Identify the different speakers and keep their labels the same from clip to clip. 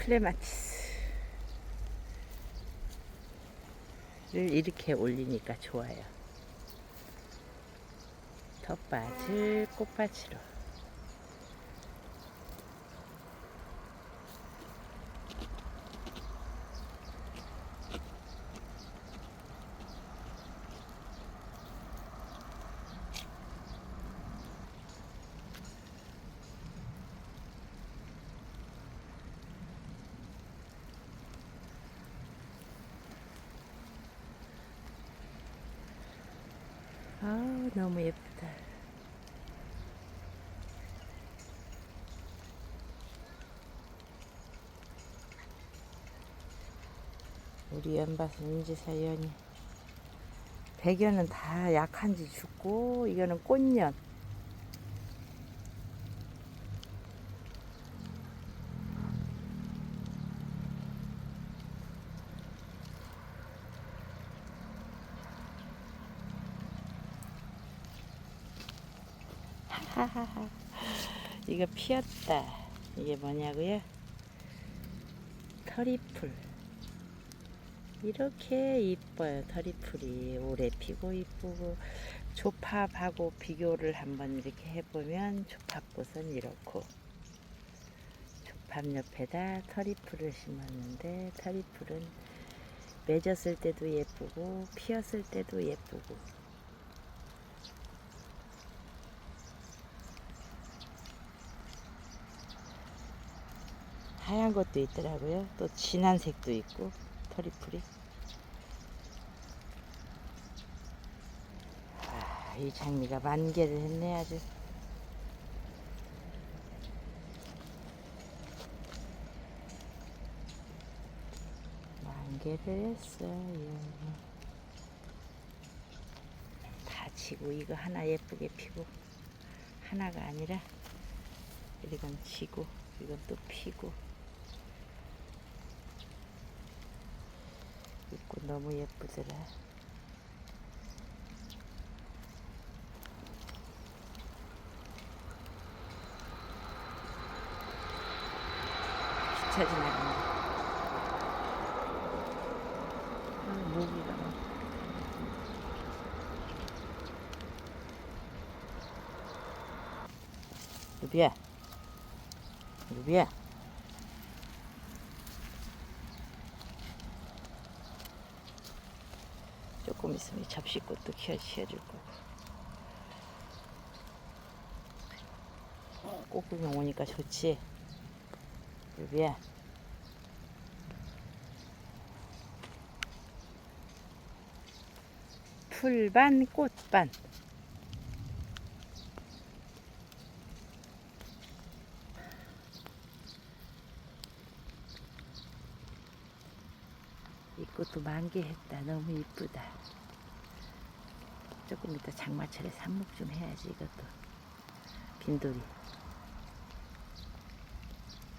Speaker 1: 클레마티스를 이렇게 올리니까 좋아요. 텃밭을 꽃밭으로. 아 너무 예쁘다. 우리 연밭은 인지사연이 백연은 다 약한지 죽고 이거는 꽃년 이거 피었다. 이게 뭐냐고요? 터리풀. 이렇게 이뻐요 터리풀이. 오래 피고 이쁘고 조팝하고 비교를 한번 이렇게 해보면 조팝꽃은 이렇고. 조팝 옆에다 터리풀을 심었는데 터리풀은 맺었을 때도 예쁘고 피었을 때도 예쁘고 하얀 것도 있더라고요. 또 진한 색도 있고 터리풀이. 아, 이 장미가 만개를 했네 아주. 만개를 했어요. 다 지고 이거 하나 예쁘게 피고 하나가 아니라 이건 지고 이건 또 피고 입고 너무 예쁘더라. 기차 지나간다. 아, 모기가 막. 루비야. 루비야. 조금 있으면 키워, 키워줄 거고. 꽃 구경 오니까 좋지? 루비야. 풀반, 꽃반. 이 꽃도 만개했다. 너무 이쁘다. 조금 이따 장마철에 삽목 좀 해야지 이것도. 빈돌이.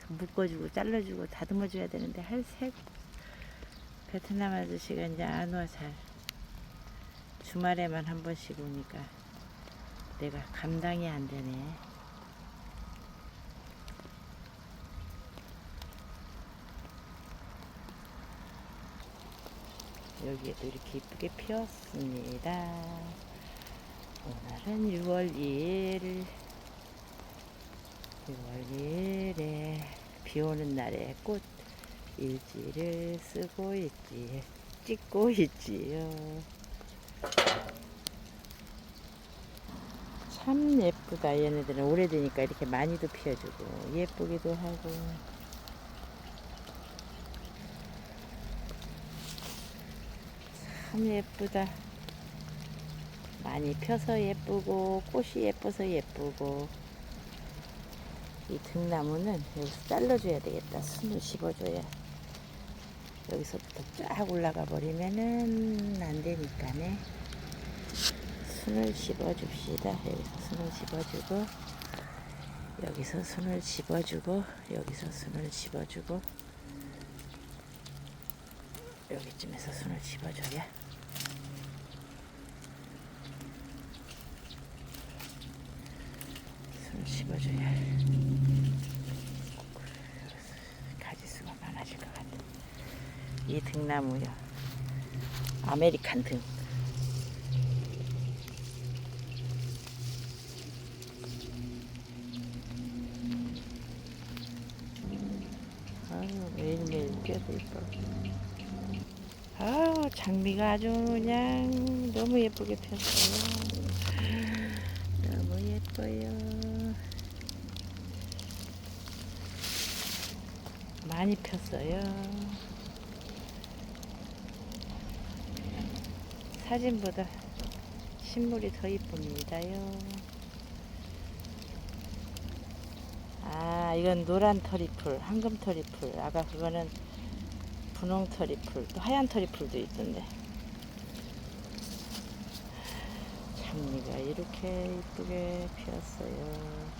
Speaker 1: 묶어주고 잘라주고 다듬어줘야 되는데 할색 베트남 아저씨가 이제 안 와 잘. 주말에만 한 번씩 오니까 내가 감당이 안 되네. 여기에도 이렇게 이쁘게 피었습니다. 오늘은 6월 2일, 6월 2일에 비 오는 날에 꽃 일지를 쓰고 있지, 찍고 있지요. 참 예쁘다. 얘네들은 오래되니까 이렇게 많이도 피워주고, 예쁘기도 하고. 참 예쁘다. 많이 펴서 예쁘고 꽃이 예뻐서 예쁘고 이 등나무는 여기서 잘라줘야 되겠다. 순을 씹어줘야 여기서부터 쫙 올라가 버리면은 안 되니까네. 순을 씹어줍시다. 여기서 순을 씹어주고 여기서 순을 씹어주고 여기서 순을 씹어주고 여기쯤에서 손을 집어줘야 손을 집어줘야 가지수가 이 등나무요. 아메리칸 등. 아유, 매일매일 이뻐. 아우, 장미가 아주 그냥 너무 예쁘게 폈어요. 너무 예뻐요. 많이 폈어요. 사진보다 실물이 더 이쁩니다요. 아, 이건 노란 터리풀, 황금 터리풀. 아까 그거는 분홍 터리풀, 또 하얀 터리풀도 있던데. 장미가 이렇게 이쁘게 피었어요.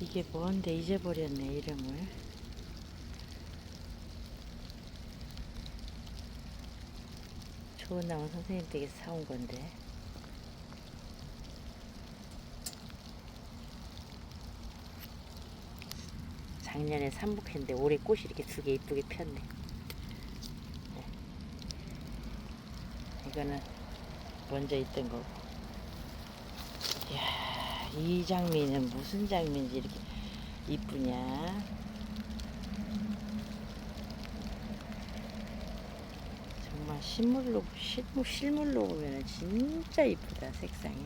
Speaker 1: 이게 뭔데 잊어버렸네, 이름을. 좋은 나무 선생님 댁에서 사온 건데. 작년에 삼복했는데 올해 꽃이 이렇게 두 개 이쁘게 폈네. 네. 이거는 먼저 있던 거고. 이야, 이 장미는 무슨 장미인지 이렇게 이쁘냐. 정말 실물로, 실물, 실물로 보면 진짜 이쁘다, 색상이.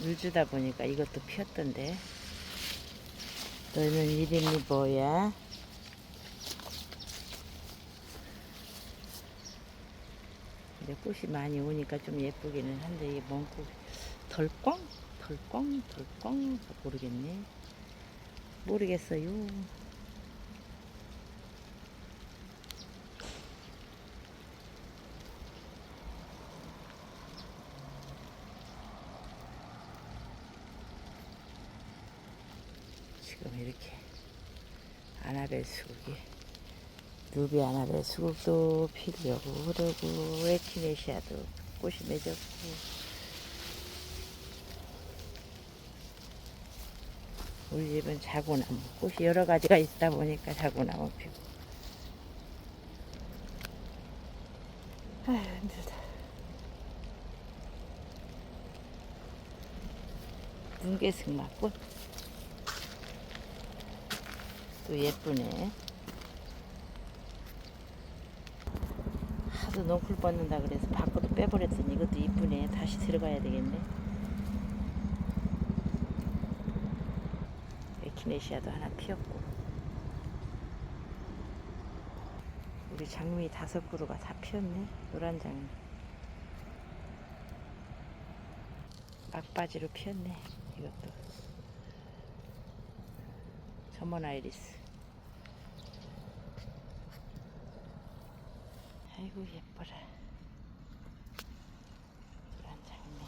Speaker 1: 물 주다 보니까 이것도 피었던데. 너는 이름이 뭐야? 근데 꽃이 많이 오니까 좀 예쁘기는 한데 이게 뭔 꽃? 덜꽝? 덜꽝? 덜꽝? 모르겠네. 모르겠어요. 지금 이렇게 아나벨 수국이 누비 아나벨 수국도 피려고 그러고 에키네시아도 꽃이 맺었고. 우리 집은 자구나무 꽃이 여러 가지가 있다 보니까 자구나무 피고. 아휴 힘들다. 문개승마꽃 또 예쁘네. 하도 넝쿨 뻗는다 그래서 밖으로 빼버렸더니 이것도 이쁘네. 다시 들어가야 되겠네. 에키네시아도 하나 피었고. 우리 장미 다섯 그루가 다 피었네. 노란 장미. 막바지로 피었네. 이것도. 점원 아이리스. 아이고 예뻐라. 노란 장미.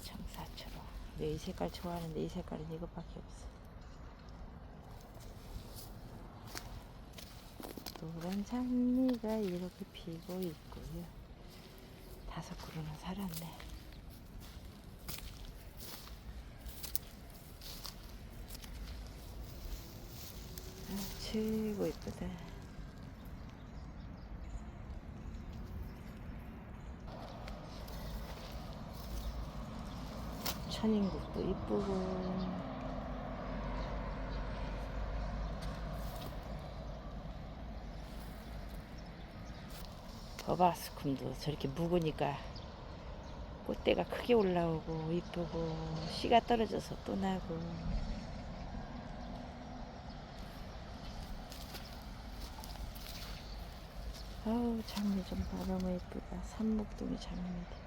Speaker 1: 청사처럼. 내이 색깔 좋아하는데 이 색깔은 이것밖에 없어. 노란 장미가 이렇게 피고 있고요. 다섯 그루는 살았네. 아, 최고 이쁘다. 천인국도 이쁘고. 버바스쿰도. 저렇게 묵으니까 꽃대가 크게 올라오고 이쁘고 씨가 떨어져서 또 나고. 아우 장미 좀봐 너무 예쁘다. 산목동이 장미인데